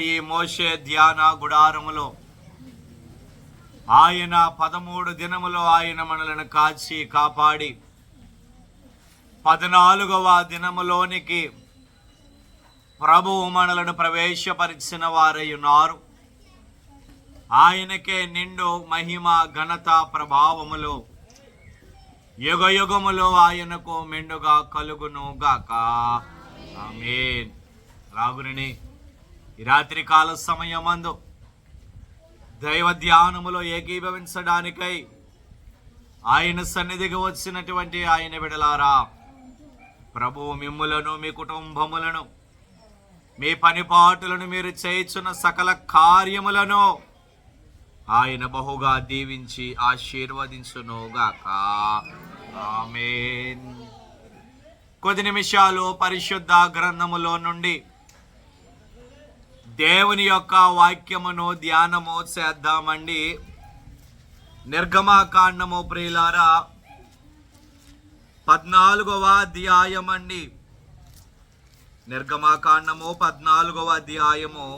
ఈ మోషే ధ్యాన గుడారములో. ఆయన పదమూడు దినములో ఆయన మనలను కాచి కాపాడి పద్నాలుగవ దినములోనికి ప్రభువు మనలను ప్రవేశపరిచిన వారై ఉన్నారు ఆయనకే నిండు మహిమ ఘనత ప్రభావములు. యుగ యుగములో ఆయనకు మెండుగా కలుగును గాక ఆమెన్. రాగురిని ఈ రాత్రి సమయమందు దైవ ధ్యానములో ఏకీభవించడానికై ఆయన సన్నిధికి వచ్చినటువంటి ఆయన విడలారా ప్రభువు మిమ్ములను మీ కుటుంబములను మీ పనిపాటులను మీరు చేయుచున్న సకల కార్యములను ఆయన బహుగా దీవించి ఆశీర్వదించునుగాక. ఆమేన్. కొద్ది నిమిషాలు పరిశుద్ధ గ్రంథములో నుండి దేవుని యొక్క వాక్యమును ధ్యానము చేద్దామండి. నిర్గమాకాండము ప్రియులారా పద్నాలుగవ అధ్యాయం అండి నిర్గమాకాండము పద్నాలుగవ అధ్యాయము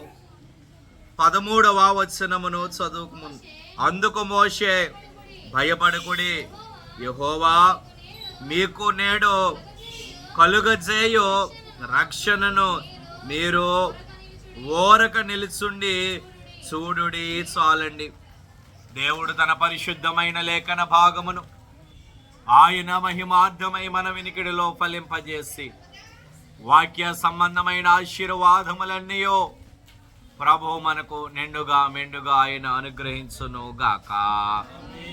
పదమూడవ వచనమును చదువుకు అందుకు మోషే భయపడకుడి యహోవా మీకు నేడు కలుగజేయు రక్షణను మీరు ఓరక నిలుచుండి చూడుడి చాలండి దేవుడు తన పరిశుద్ధమైన లేఖన భాగమును ఆయన మహిమార్థమై మన వినికిడిలో ఫలింపజేసి వాక్య సంబంధమైన ఆశీర్వాదములన్నయో ప్రభు మనకు నిండుగా మెండుగా ఆయన అనుగ్రహించును గాక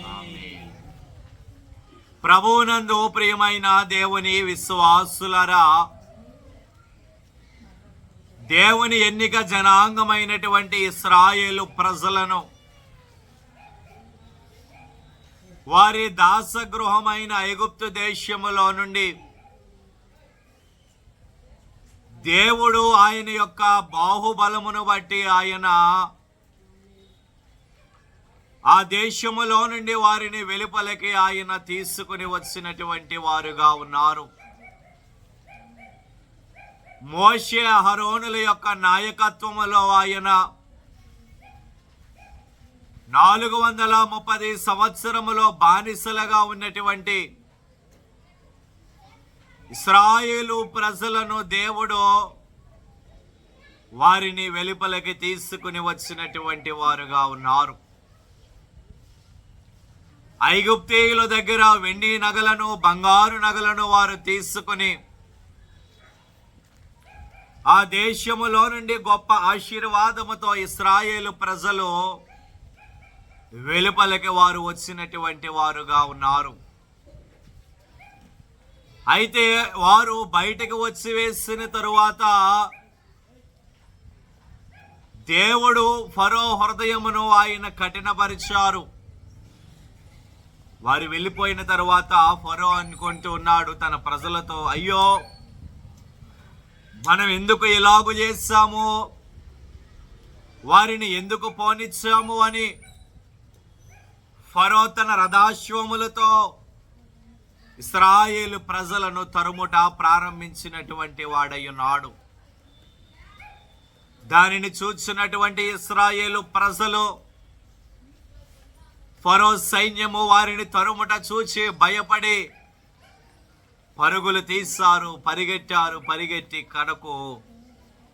ఆమేన్. ప్రభువునందు ప్రియమైన దేవుని విశ్వాసులరా దేవుని ఎన్నిక జనాంగమైనటువంటి ఇస్రాయేలు ప్రజలను వారి దాసగృహమైన ఐగుప్తు దేశములో నుండి దేవుడు ఆయన యొక్క బాహుబలమును బట్టి ఆయన ఆ దేశములో నుండి వారిని వెలుపలకి ఆయన తీసుకుని వచ్చినటువంటి వారుగా ఉన్నారు. మోషే హరోనుల యొక్క నాయకత్వములో ఆయన నాలుగు వందల ముప్పది సంవత్సరములో బానిసలుగా ఉన్నటువంటి ఇస్రాయేలు ప్రజలను దేవుడు వారిని వెలుపలకి తీసుకుని వచ్చినటువంటి వారుగా ఉన్నారు. ఐగుప్తీయుల దగ్గర వెండి నగలను బంగారు నగలను వారు తీసుకుని ఆ దేశములో నుండి గొప్ప ఆశీర్వాదముతో ఇస్రాయేలు ప్రజలు వెలుపలకి వారు వచ్చినటువంటి వారుగా ఉన్నారు. అయితే వారు బయటకు వచ్చి వేసిన తరువాత దేవుడు ఫరో హృదయమును ఆయన కఠినపరిచారు. వారు వెళ్ళిపోయిన తర్వాత ఫరో అనుకుంటూ ఉన్నాడు తన ప్రజలతో అయ్యో మనం ఎందుకు ఇలాగు చేస్తాము? వారిని ఎందుకు పోనిచ్చాము అని ఫరో తన రథాశ్వములతో ఇస్రాయేలు ప్రజలను తరుముట ప్రారంభించినటువంటి వాడయ్యున్నాడు దానిని చూసినటువంటి ఇస్రాయేలు ప్రజలు ఫరో సైన్యము వారిని తరుముట చూచి భయపడి పరుగులు తీశారు పరిగెట్టారు పరిగెట్టి కడకు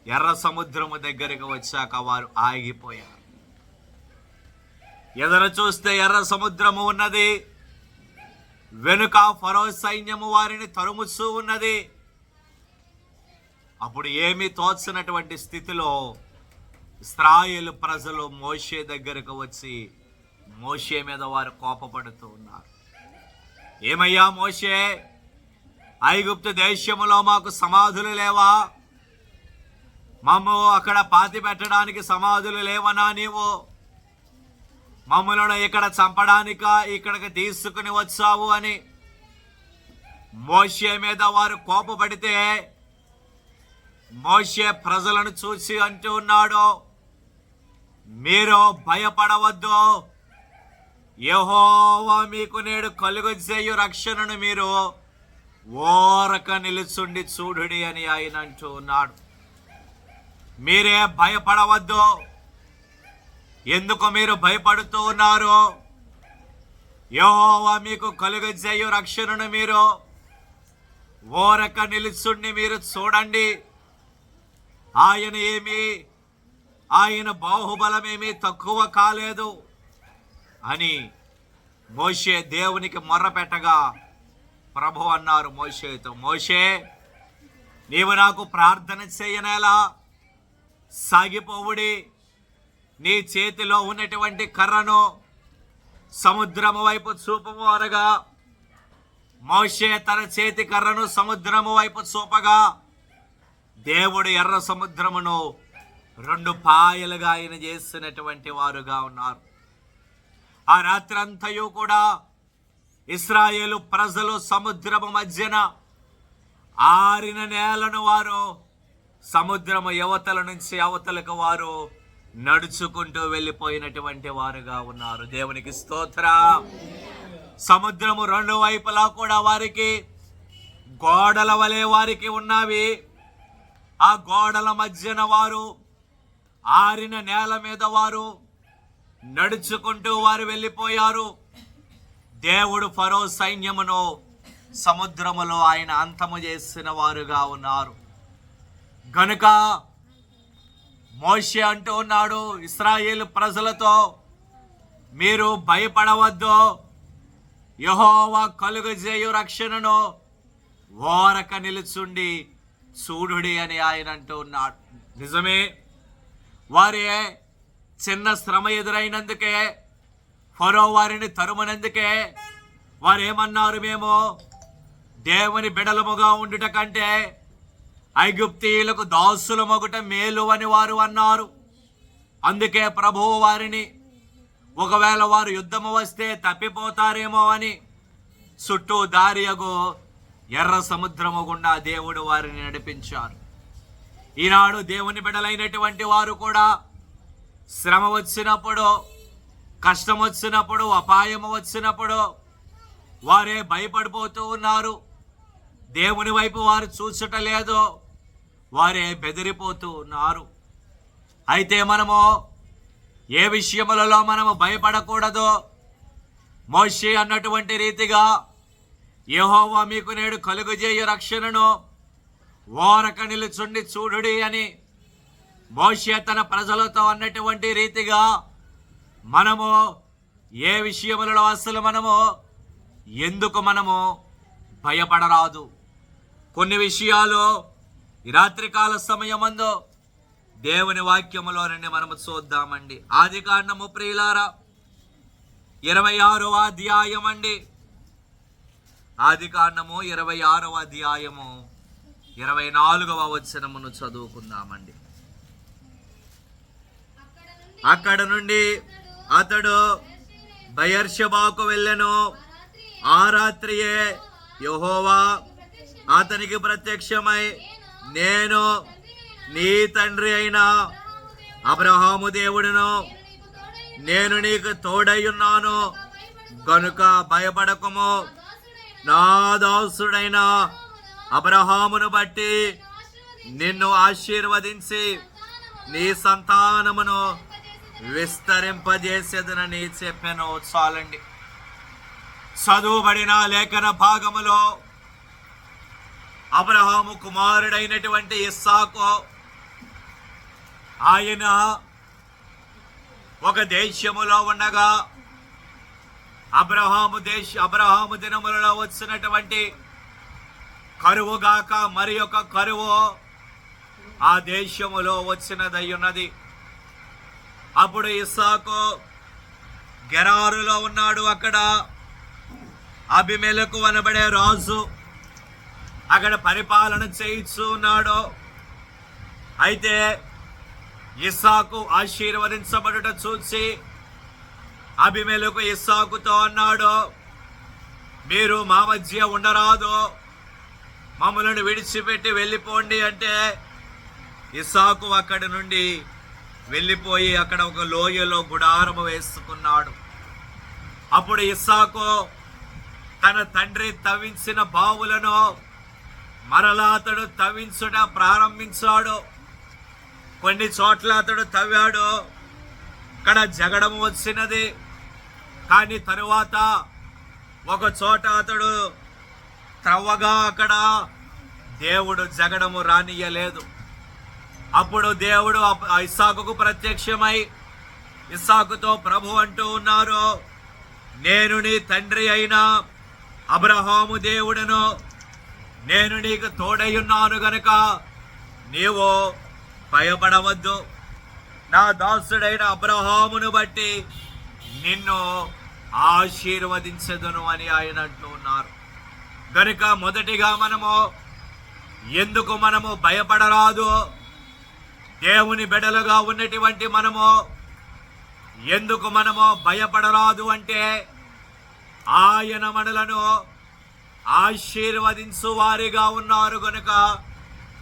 ఎర్ర సముద్రము దగ్గరికి వచ్చాక వారు ఆగిపోయారు. ఎదురు చూస్తే ఎర్ర సముద్రము ఉన్నది. వెనుక ఫరో సైన్యము వారిని తరుముస్తూ ఉన్నది. అప్పుడు ఏమీ తోచినటువంటి స్థితిలో ఇస్రాయేల్ ప్రజలు మోషే దగ్గరకు వచ్చి మోషే మీద వారు కోపపడుతూ ఉన్నారు. ఏమయ్యా మోషే? ఐగుప్తు దేశములో మాకు సమాధులు లేవా? మమ్ము అక్కడ పాతి పెట్టడానికి సమాధులు లేవనా నీవు? మమ్మలను ఇక్కడ చంపడానిక ఇక్కడికి తీసుకుని వచ్చావు అని మోషే మీద వారు కోపపడితే మోషే ప్రజలను చూసి అంటూ ఉన్నాడు మీరు భయపడవద్దు. యహోవా మీకు నేడు కలుగు చేయు రక్షణను మీరు ఓరక నిలుచుండి చూడుడి అని ఆయన అంటూ ఉన్నాడు. మీరే భయపడవద్దు. ఎందుకు మీరు భయపడుతూ ఉన్నారు? యహోవా మీకు కలుగజేయు రక్షణను మీరు. ఓరక నిలుచుండి మీరు చూడండి. ఆయన ఏమి ఆయన బాహుబలమేమి తక్కువ కాలేదు అని మోషే దేవునికి మొర్రపెట్టగా ప్రభు అన్నారు మోషేతో. మోషే నీవు నాకు ప్రార్థన చేయనేలా? సాగిపోవుడి. నీ చేతిలో ఉన్నటువంటి కర్రను సముద్రము వైపు చూపము అనగా మోషే తన చేతి కర్రను సముద్రము వైపు చూపగా దేవుడు ఎర్ర సముద్రమును రెండు పాయలుగా ఆయన చేసినటువంటి వారుగా ఉన్నారు. ఆ రాత్రంతయు కూడా ఇస్రాయేలు ప్రజలు సముద్రము మధ్యన ఆరిన నేలను వారు సముద్రము యువతల నుంచి అవతలకు వారు నడుచుకుంటూ వెళ్ళిపోయినటువంటి వారుగా ఉన్నారు. దేవునికి స్తోత్ర. సముద్రము రెండు వైపులా కూడా వారికి గోడల వలె వారికి ఉన్నవి. ఆ గోడల మధ్యన వారు ఆరిన నేల మీద వారు నడుచుకుంటూ వారు వెళ్ళిపోయారు. దేవుడు ఫరో సైన్యమును సముద్రములో ఆయన అంతము చేసిన వారుగా ఉన్నారు. గనుక మోషే అంటూ ఉన్నాడు ఇస్రాయేల్ ప్రజలతో మీరు భయపడవద్దు. యహోవా కలుగజేయు రక్షణను ఓరక నిలుచుండి చూడుడి అని ఆయన అంటూ ఉన్నాడు. నిజమే వారి చిన్న శ్రమ ఎదురైనందుకే ఫరో వారిని తరుమనందుకే వారేమన్నారు మేము? దేవుని బిడలముగా ఉండుట కంటే ఐగుప్తీయులకు దాసుల మొగుట మేలు అని వారు అన్నారు. అందుకే ప్రభువు వారిని ఒకవేళ వారు యుద్ధము వస్తే తప్పిపోతారేమో అని చుట్టూ దారియగు ఎర్ర సముద్రము గుండా దేవుడు వారిని నడిపించారు. ఈనాడు దేవుని బిడలైనటువంటి వారు కూడా శ్రమ వచ్చినప్పుడు కష్టం వచ్చినప్పుడు అపాయం వచ్చినప్పుడు వారే భయపడిపోతూ ఉన్నారు. దేవుని వైపు వారు చూచుట లేదు వారే బెదిరిపోతూ ఉన్నారు. అయితే మనము ఏ విషయములలో మనము భయపడకూడదు? మోషి అన్నటువంటి రీతిగా యహోవా మీకు నేడు కలుగుజేయ రక్షణను ఓరక నిలుచుండి చూడుడి అని మోషే తన ప్రజలతో అన్నటువంటి రీతిగా మనము ఏ విషయములలో అసలు మనము? ఎందుకు మనము భయపడరాదు? కొన్ని విషయాలు రాత్రికాల సమయమందు దేవుని వాక్యములో నుండి మనము చూద్దామండి. ఆది కాండము ప్రియులారా ఇరవై ఆరవ అధ్యాయం అండి. ఆది కాండము ఇరవై ఆరవ అధ్యాయము ఇరవై నాలుగవ వచనమును చదువుకుందామండి. అక్కడ నుండి అతడు బయర్షబాకు వెళ్ళెను. ఆ రాత్రియే యహోవా అతనికి ప్రత్యక్షమై నేను నీ తండ్రి అయిన అబ్రహాము దేవుడును. నేను నీకు తోడై ఉన్నాను గనుక భయపడకము. నా దాసుడైన అబ్రహామును బట్టి నిన్ను ఆశీర్వదించి నీ సంతానమును విస్తరింపజేసేదనని చెప్పాను చాలండి చదువుబడిన లేఖన భాగములో అబ్రహాము కుమారుడైనటువంటి ఇస్సాకు ఆయన ఒక దేశములో ఉండగా అబ్రహాము దేశ అబ్రహాము దినములలో వచ్చినటువంటి కరువుగాక మరి ఒక కరువు ఆ దేశములో వచ్చినదై ఉన్నది. అప్పుడు ఇస్సాకు గెరారులో ఉన్నాడు అక్కడ. అభిమేలకు అనబడే రాజు అక్కడ పరిపాలన చేయిస్తూ ఉన్నాడు. అయితే ఇస్సాకు ఆశీర్వదించబడుట చూసి అభిమేలకు ఇస్సాకుతో అన్నాడు మీరు మా మధ్య ఉండరాదు. మమ్మలను విడిచిపెట్టి వెళ్ళిపోండి. అంటే ఇస్సాకు అక్కడి నుండి వెళ్ళిపోయి అక్కడ ఒక లోయలో గుడారము వేసుకున్నాడు. అప్పుడు ఇస్సాకు తన తండ్రి తవ్వించిన బావులను మరలా అతడు తవ్వించుట ప్రారంభించాడు. కొన్ని చోట్ల అతడు తవ్వాడు. అక్కడ జగడం వచ్చినది. కానీ తరువాత ఒక చోట అతడు త్రవ్వగా అక్కడ దేవుడు జగడము రానియలేదు అప్పుడు దేవుడు అప్- ఇస్సాకుకు ప్రత్యక్షమై ఇస్సాకుతో ప్రభు అంటూ ఉన్నారు నేను నీ తండ్రి అయిన అబ్రహాము దేవుడను నేను నీకు తోడై గనుక నీవు భయపడవద్దు. నా దాసుడైన అబ్రహామును బట్టి నిన్ను ఆశీర్వదించదును అని ఆయన అంటూ ఉన్నారు. గనుక మొదటిగా మనము ఎందుకు మనము భయపడరాదు? దేవుని బిడలుగా ఉన్నటువంటి మనము ఎందుకు మనము భయపడరాదు అంటే ఆయన మనలను ఆశీర్వదించు వారిగా ఉన్నారు గనుక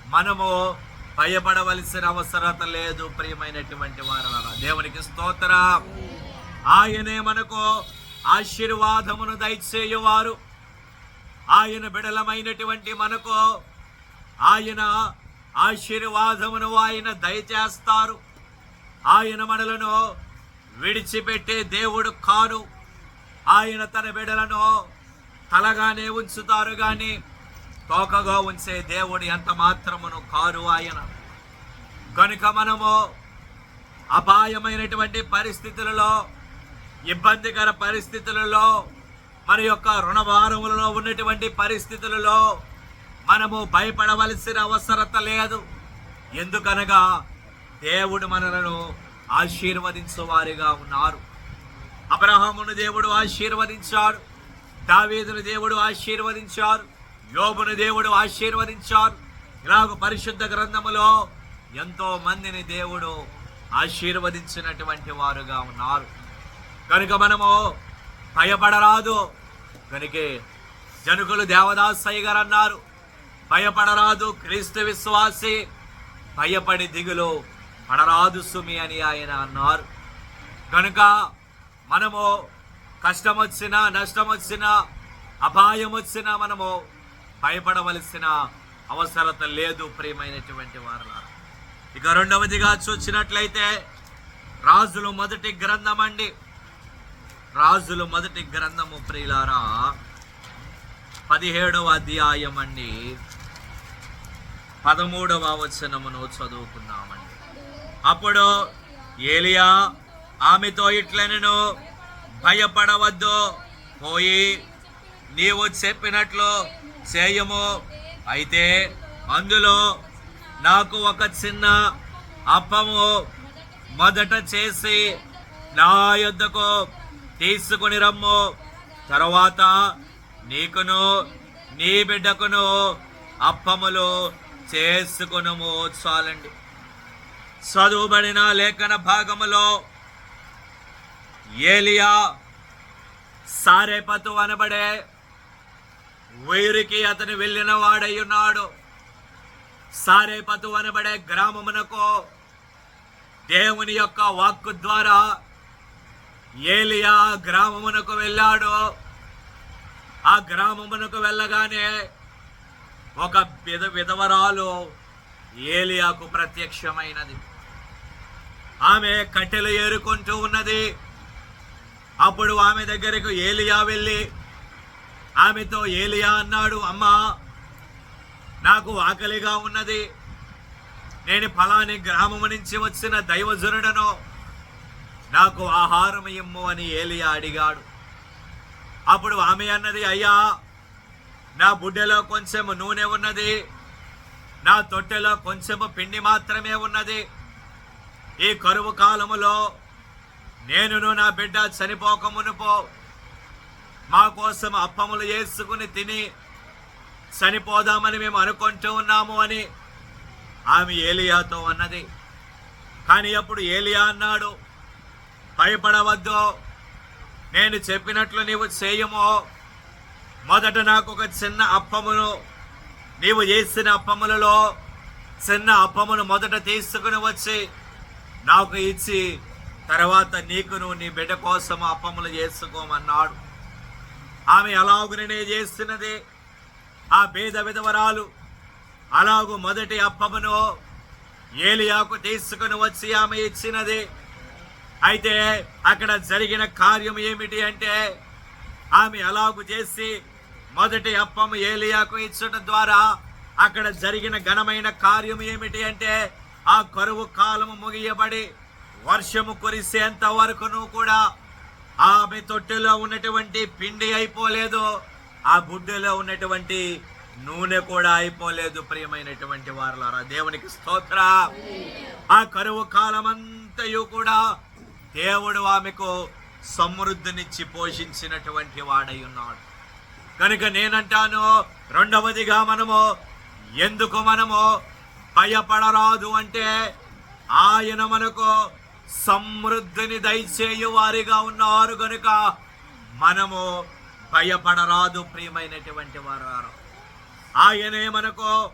మనము భయపడవలసిన అవసరత లేదు ప్రియమైనటువంటి వారు దేవునికి స్తోత్ర. ఆయనే మనకు ఆశీర్వాదమును దయచేయువారు. ఆయన బిడలమైనటువంటి మనకు ఆయన ఆశీర్వాదమును ఆయన దయచేస్తారు. ఆయన మనలను విడిచిపెట్టే దేవుడు కారు ఆయన తన బిడలను తలగానే ఉంచుతారు కానీ తోకగా ఉంచే దేవుడు ఎంత మాత్రమును కారు ఆయన. కనుక మనము అపాయమైనటువంటి పరిస్థితులలో ఇబ్బందికర పరిస్థితులలో మన యొక్క రుణభారములలో ఉన్నటువంటి పరిస్థితులలో మనము భయపడవలసిన అవసరత లేదు. ఎందుకనగా దేవుడు మనలను ఆశీర్వదించేవారిగా ఉన్నారు. అబ్రహామును దేవుడు ఆశీర్వదించాడు. దావీదును దేవుడు ఆశీర్వదించారు యోబును దేవుడు ఆశీర్వదించారు ఇలాగ పరిశుద్ధ గ్రంథములో ఎంతో మందిని దేవుడు ఆశీర్వదించినటువంటి వారుగా ఉన్నారు. కనుక మనము భయపడరాదు. కనుకే జనుకులు దేవదాసయ్య గారు అన్నారు. భయపడరాదు క్రీస్తు విశ్వాసి. భయపడి దిగులు పడరాదు సుమి అని ఆయన అన్నారు. కనుక మనము కష్టం వచ్చినా నష్టం వచ్చినా అపాయం వచ్చినా మనము భయపడవలసిన అవసరత లేదు ప్రియమైనటువంటి వారు ఇక రెండవదిగా చూసినట్లయితే రాజులు మొదటి గ్రంథం అండి రాజులు మొదటి గ్రంథము ప్రియులారా పదిహేడవ అధ్యాయం అండి పదమూడవ వచనమును చదువుకున్నామండి. అప్పుడు ఏలియా ఆమెతో ఇట్లనను భయపడవద్దు పోయి నీవు చెప్పినట్లు చేయము. అయితే అందులో నాకు ఒక చిన్న అప్పము మొదట చేసి నా యుద్ధకు తీసుకుని రమ్ము. తరువాత నీకును నీ బిడ్డకును అప్పములు చేసుకునము చాలండి చదువుబడిన లేఖన భాగములో ఏలియా సారేపతు అనబడే వైరికి అతను వెళ్ళిన వాడయ్యున్నాడు ఉన్నాడు. సారేపతు అనబడే గ్రామమునకు దేవుని యొక్క వాక్కు ద్వారా ఏలియా గ్రామమునకు వెళ్ళాడు. ఆ గ్రామమునకు వెళ్ళగానే ఒక విధ విధవరాలు ఏలియాకు ప్రత్యక్షమైనది. ఆమె కట్టెలు ఏరుకుంటూ ఉన్నది. అప్పుడు ఆమె దగ్గరకు ఏలియా వెళ్ళి ఆమెతో ఏలియా అన్నాడు అమ్మా నాకు ఆకలిగా ఉన్నది. నేను ఫలాని గ్రామము నుంచి వచ్చిన దైవజనుడను. నాకు ఆహారం ఇమ్ము అని ఏలియా అడిగాడు. అప్పుడు ఆమె అన్నది అయ్యా నా బుడ్డెలో కొంచెం నూనె ఉన్నది. నా తొట్టెలో కొంచెము పిండి మాత్రమే ఉన్నది. ఈ కరువు కాలములో నేనును నా బిడ్డ చనిపోక మునుపో మా కోసం అప్పములు వేసుకుని తిని చనిపోదామని మేము అనుకుంటూ ఉన్నాము అని ఆమె ఏలియాతో అన్నది. కానీ అప్పుడు ఏలియా అన్నాడు భయపడవద్దు. నేను చెప్పినట్లు నీవు చేయము. మొదట నాకు ఒక చిన్న అప్పమును. నీవు చేసిన అప్పములలో చిన్న అప్పమును మొదట తీసుకుని వచ్చి నాకు ఇచ్చి తర్వాత నీకును నీ బిడ్డ కోసం అప్పములు చేసుకోమన్నాడు. ఆమె అలాగుననే చేస్తున్నది? ఆ భేద విధవరాలు అలాగు మొదటి అప్పమును ఏలియాకు తీసుకుని వచ్చి ఆమె ఇచ్చినది. అయితే అక్కడ జరిగిన కార్యం ఏమిటి అంటే ఆమె అలాగు చేసి మొదటి అప్పం ఏలియాకు ఇచ్చడం ద్వారా అక్కడ జరిగిన ఘనమైన కార్యం ఏమిటి అంటే ఆ కరువు కాలము ముగియబడి వర్షము కురిసేంత వరకును కూడా ఆమె తొట్టెలో ఉన్నటువంటి పిండి అయిపోలేదు ఆ గుడ్డలో ఉన్నటువంటి నూనె కూడా అయిపోలేదు ప్రియమైనటువంటి వారులారా. దేవునికి స్తోత్ర. ఆ కరువు కాలమంతయు కూడా దేవుడు ఆమెకు సమృద్ధినిచ్చి పోషించినటువంటి వాడై ఉన్నాడు. కనుక నేనంటాను రెండవదిగా మనము ఎందుకు మనము భయపడరాదు అంటే ఆయన మనకు సమృద్ధిని దయచేయు వారిగా ఉన్నారు కనుక మనము భయపడరాదు ప్రియమైనటువంటి వారు ఆయనే మనకు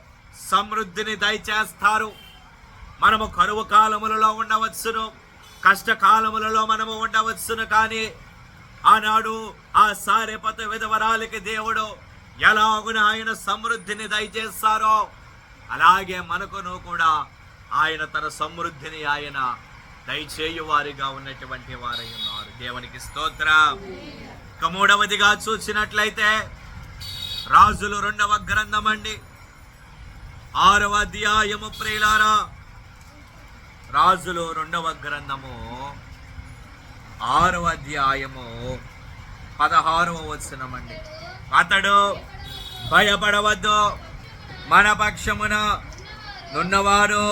సమృద్ధిని దయచేస్తారు. మనము కరువు కాలములలో ఉండవచ్చును కష్టకాలములలో మనము ఉండవచ్చును కానీ ఆనాడు ఆ సారెపత విధవరాలకి దేవుడు ఎలాగున ఆయన సమృద్ధిని దయచేస్తారో అలాగే మనకును కూడా ఆయన తన సమృద్ధిని ఆయన దయచేయు వారిగా ఉన్నటువంటి వారై ఉన్నారు. దేవునికి స్తోత్ర. ఇక మూడవదిగా చూసినట్లయితే రాజులు రెండవ గ్రంథం అండి. ఆరవ అధ్యాయము ప్రియులారా రాజులు రెండవ గ్రంథము ఆరవ అధ్యాయము పదహారవ వచనమండి. అతడు భయపడవద్దు మన పక్షమున నున్నవారు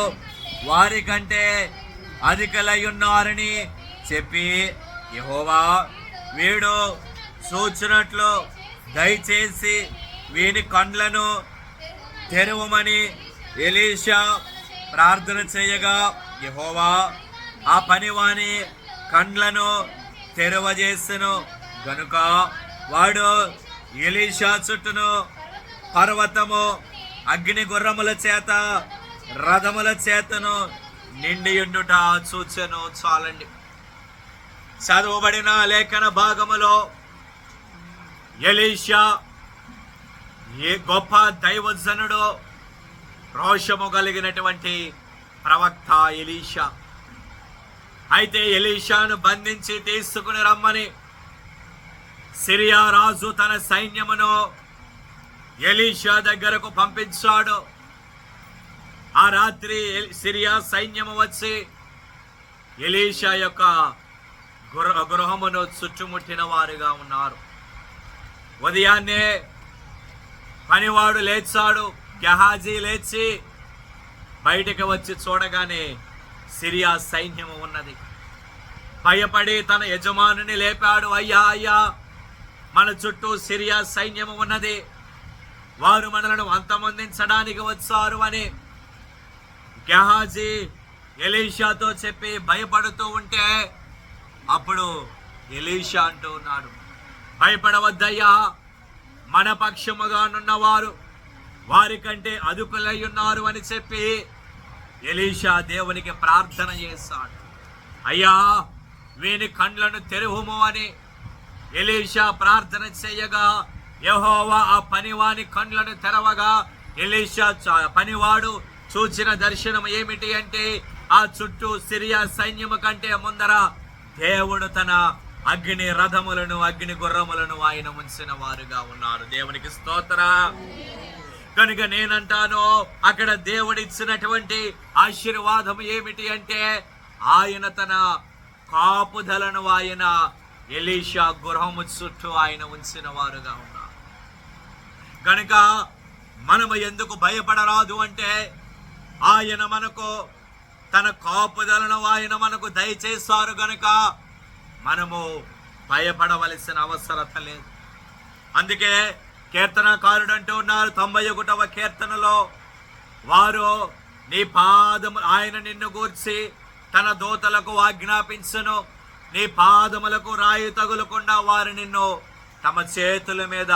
వారి కంటే అధికలై ఉన్నారని చెప్పి యహోవా వీడు చూచినట్లు దయచేసి వీని కండ్లను తెరవమని ఎలీషా ప్రార్థన చేయగా యహోవా ఆ పనివాని కండ్లను తెరవజేసెను. గనుక వాడు ఎలీషా చుట్టూను పర్వతము అగ్ని గుర్రముల చేత రథముల చేతను నిండియుండుట చూచెను. చాలండి. చదువుబడిన లేఖన భాగములో ఎలీషా ఏ గొప్ప దైవజనుడు రోషము కలిగినటువంటి ప్రవక్త ఎలీషా. అయితే ఎలీషాను బంధించి తీసుకుని రమ్మని సిరియా రాజు తన సైన్యమును ఎలీషా దగ్గరకు పంపించాడు. ఆ రాత్రి సిరియా సైన్యము వచ్చి ఎలీషా యొక్క గృహ గృహమును చుట్టుముట్టిన వారుగా ఉన్నారు. ఉదయాన్నే పనివాడు లేచాడు. గహాజీ లేచి బయటకు వచ్చి చూడగానే సిరియా సైన్యము ఉన్నది. భయపడి తన యజమానుని లేపాడు. అయ్యా అయ్యా మన చుట్టూ సిరియా సైన్యము ఉన్నది. వారు మనలను అంతమొందించడానికి వచ్చారు అని గెహాజీ ఎలీషాతో చెప్పి భయపడుతూ ఉంటే అప్పుడు ఎలీషా అంటూ ఉన్నాడు భయపడవద్దయ్యా మన పక్షముగానున్నవారు వారికంటే అదుపులై ఉన్నారు అని చెప్పి ఎలీషా దేవునికి ప్రార్థన చేస్తాడు. అయ్యా వీని కండ్లను తెరువుము అని ఎలీషా ప్రార్థన చేయగా యహోవా ఆ పనివాని కండ్లను తెరవగా ఎలీషా పనివాడు చూచిన దర్శనం ఏమిటి అంటే ఆ చుట్టూ సిరియా సైన్యము కంటే ముందర దేవుడు తన అగ్ని రథములను అగ్ని గుర్రములను ఆయన ఉంచిన వారుగా ఉన్నారు దేవునికి స్తోత్ర. కనుక నేనంటాను అక్కడ దేవుడిచ్చినటువంటి ఆశీర్వాదం ఏమిటి అంటే ఆయన తన కాపుదలను ఆయన ఎలీషా గృహము చుట్టూ ఆయన ఉంచిన వారుగా ఉన్నారు. కనుక మనము ఎందుకు భయపడరాదు అంటే ఆయన మనకు తన కాపుదలను ఆయన మనకు దయచేస్తారు గనుక మనము భయపడవలసిన అవసరత లేదు. అందుకే కీర్తనకారుడు అంటూ ఉన్నారు తొంభై ఒకటవ కీర్తనలో. వారు నీ పాదము ఆయన నిన్ను గూర్చి తన దూతలకు ఆజ్ఞాపించును. నీ పాదములకు రాయి తగులకుండా వారు నిన్ను తమ చేతుల మీద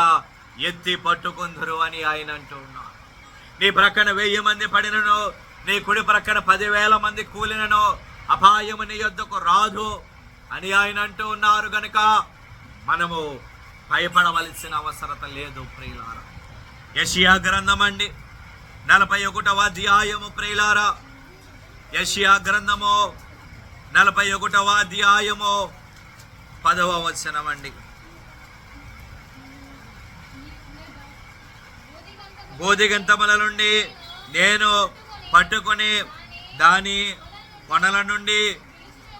ఎత్తి పట్టుకుందరు అని ఆయన అంటూ ఉన్నారు. నీ ప్రక్కన వెయ్యి మంది పడినను నీ కుడి ప్రక్కన పదివేల మంది కూలినను అపాయము నీ యొద్దకు రాదు అని ఆయన అంటూ ఉన్నారు గనుక మనము భయపడవలసిన అవసరత లేదు ప్రియులారా. యషియా గ్రంథం అండి నలభై ఒకటవ అధ్యాయము ప్రియులారా. యషియా గ్రంథము నలభై ఒకటవ అధ్యాయము పదవ వచనం అండి గోధిగంతముల నుండి నేను పట్టుకొని దాని కొనల నుండి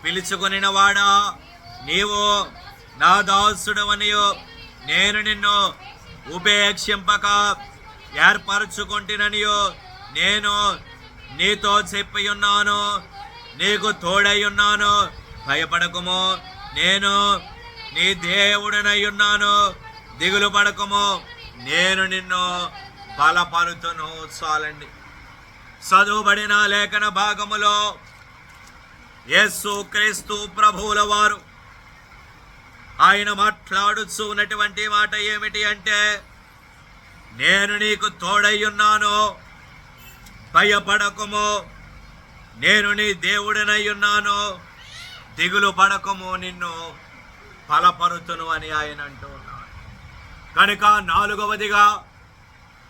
పిలుచుకొనిన వాడా నీవు నా దాసుడవనియో నేను నిన్ను ఉపేక్షింపక ఏర్పరచుకుంటుననియో. నేను నీతో చెప్పి ఉన్నాను నీకు తోడై ఉన్నాను భయపడకుము నేను నీ దేవుడనై ఉన్నాను దిగులు పడకము నేను నిన్ను బలపరుతును చాలండి. చదువుబడిన లేఖన భాగములో యేసు క్రీస్తు ప్రభువుల వారు ఆయన మాట్లాడుచు ఉన్నటువంటి మాట ఏమిటి అంటే నేను నీకు తోడయ్యున్నాను భయపడకము నేను నీ దేవుడినై ఉన్నాను దిగులు పడకము నిన్ను బలపరుతును అని ఆయన అంటూ ఉన్నాడు. కనుక నాలుగవదిగా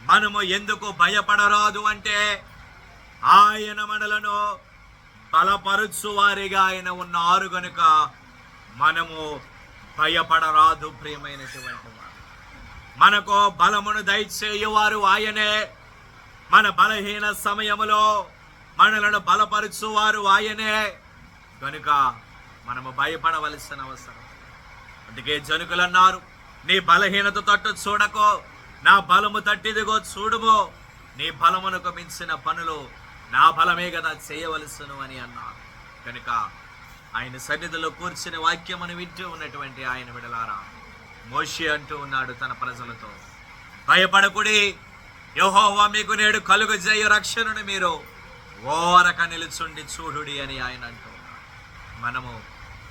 మనము ఎందుకు భయపడరాదు అంటే ఆయన మనలను బలపరుచు వారిగా ఆయన ఉన్నారు కనుక మనము భయపడరాదు ప్రియమైనటువంటి వారు మనకు బలమును దయచేయువారు ఆయనే. మన బలహీన సమయములో మనలను బలపరుచువారు ఆయనే. కనుక మనము భయపడవలసిన అవసరం అందుకే జనుకులు అన్నారు నీ బలహీనత తట్టు చూడకో నా బలము తట్టిదిగో చూడుమో. నీ బలమునకు మించిన పనులు నా బలమే కదా చేయవలసును అని అన్నారు. కనుక ఆయన సన్నిధిలో కూర్చుని వాక్యమును వింటూ ఉన్నటువంటి ఆయన విడలారా. మోషి అంటూ ఉన్నాడు తన ప్రజలతో భయపడకుడి యహోవా మీకు నేడు కలుగు చేయు రక్షణను మీరు ఓరక నిలుచుండి చూడుడి అని ఆయన అంటూ మనము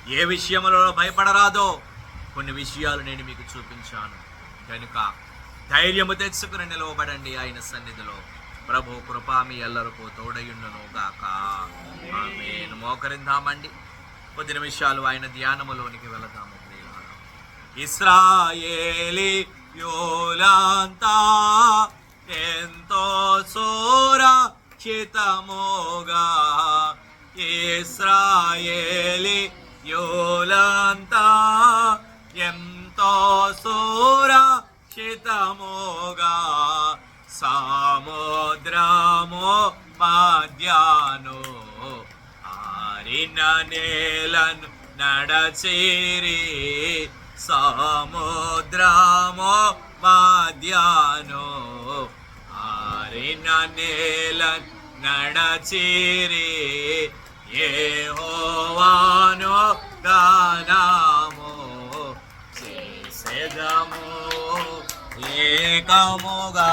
ఏ విషయంలో భయపడరాదో కొన్ని విషయాలు నేను మీకు చూపించాను. కనుక ధైర్యము తెచ్చుకుని నిలవబడండి ఆయన సన్నిధిలో. ప్రభు కృపా మీ ఎల్లరకు తోడయుండును గాక. మోకరిందామండి. కొద్ది నిమిషాలు ఆయన ధ్యానములోనికి వెళదాము ఇస్రాయేలి యోలాంతా ఎంతో సురక్షితముగా. ఇస్రాయేలి యోలాంతా ఎంతో సురక్షితముగా. సముద్రము మధ్యాను ఆరిన నేలను నడచేరి సముద్రమో మాధ్యానో ఆరిన నేలను నడచేరి ఏ హోవాను గానామో చేసేదము ఏకముగా.